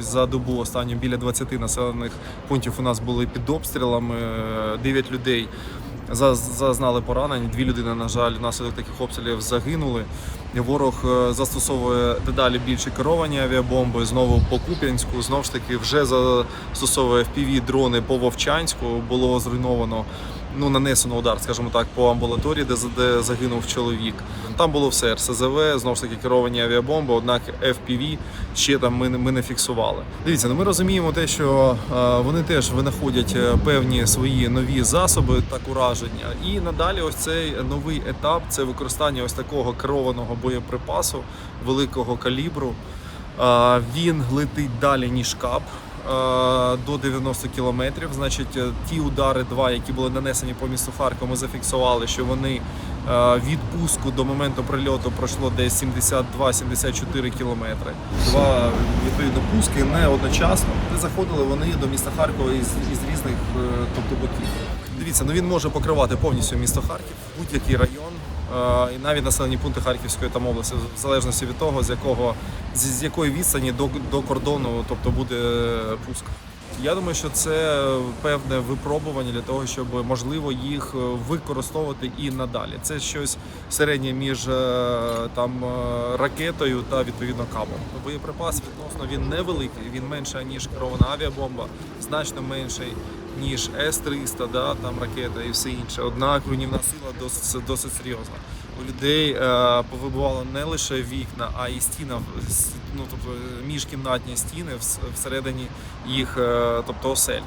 ось за добу останню біля 20 населених пунктів у нас були під обстрілами. 9 людей зазнали поранень. Дві людини, на жаль, внаслідок таких обстрілів загинули. Ворог е, застосовує дедалі більше керовані авіабомби. Знову по Куп'янську. Знову ж таки, вже застосовує fpv дрони по Вовчанську. Було зруйновано. Ну, нанесено удар, скажімо так, по амбулаторії, де, де загинув чоловік. Там було все РСЗВ, знову ж таки керовані авіабомби, однак FPV ще там ми, ми не фіксували. Дивіться, ну ми розуміємо те, що е, вони теж винаходять е, певні свої нові засоби так ураження. І надалі ось цей новий етап це використання ось такого керованого боєприпасу великого калібру. Е, Він летить далі, ніж кап. Е, До 90 кілометрів. Значить, е, ті удари, два, які були нанесені по місту Харкова, ми зафіксували, що вони е, від пуску до моменту прильоту пройшло десь 72-74 кілометри. Два відповідно пуски не одночасно. Де заходили вони до міста Харкова із, із різних тобто боків. Дивіться, ну він може покривати повністю місто Харків, будь-який район. Е, І навіть населені пункти Харківської там області, в залежності від того, з якого з, якої відстані до, до кордону, тобто буде е, пуск. Я думаю, що це певне випробування для того, щоб можливо їх е, використовувати і надалі. Це щось середнє між там ракетою та відповідно кабом. Боєприпас відносно він невеликий, він менше ніж керована авіабомба, значно менший ніж С-300, да, там ракета і все інше. Однак руйнівна сила досить досить серйозна. У людей е, повибувало не лише вікна, а і стіна, ну тобто міжкімнатні стіни вс- всередині їх, е, тобто осель.